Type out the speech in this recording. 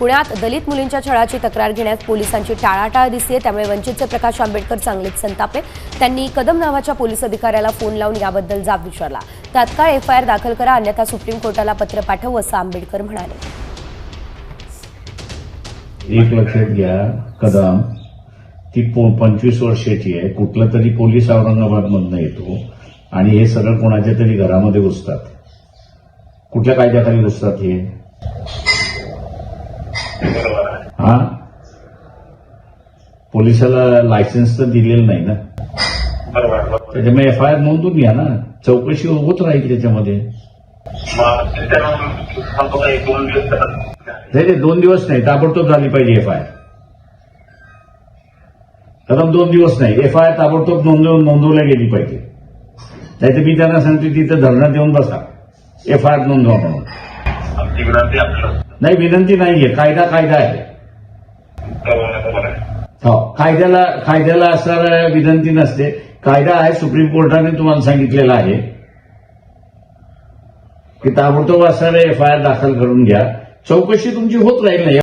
पुण्यात दलित मुलींच्या छळाची तक्रार घेण्यास पोलिसांची टाळाटाळ दिसते त्यामुळे वंचितचे प्रकाश आंबेडकर चांगलेच संतापले. त्यांनी कदम नावाच्या पोलीस अधिकाऱ्याला फोन लावून याबद्दल जाब विचारला. तात्काळ एफआयआर दाखल करा अन्यथा सुप्रीम कोर्टाला पत्र पाठवू असं आंबेडकर म्हणाले. एक लक्षात घ्या कदम. ती पंचवीस वर्षाची आहे. कुठला तरी पोलीस औरंगाबाद मधनं येतो. आणि हे सगळं कोणाच्या तरी घरामध्ये घुसतात. कुठल्या कायद्याखाली घुसतात हे? हा पोलिसाला लायसन्स तर दिलेलं नाही ना. त्याच्यामुळे एफ आय आर नोंदून घ्या ना. चौकशी होत राहील त्याच्यामध्ये. नाही दोन दिवस नाही. ताबडतोब झाली पाहिजे एफ आय आर कदम दोन दिवस नाही. एफ आय आर ताबडतोब नोंदव नोंदवल्या गेली पाहिजे. नाही तर मी त्यांना सांगते तिथं धरणात येऊन बसा. एफ आय आर नोंदवा म्हणून. नाही विनंती नाहीये. कायदा कायदा आहे. हो कायद्याला कायद्याला असणार विनंती नसते. कायदा आहे सुप्रीम कोर्टाने तुम्हाला सांगितलेला आहे. की ताबडतोब असणारे एफ आय आर दाखल करून घ्या. चौकशी तुमची होत राहील नाही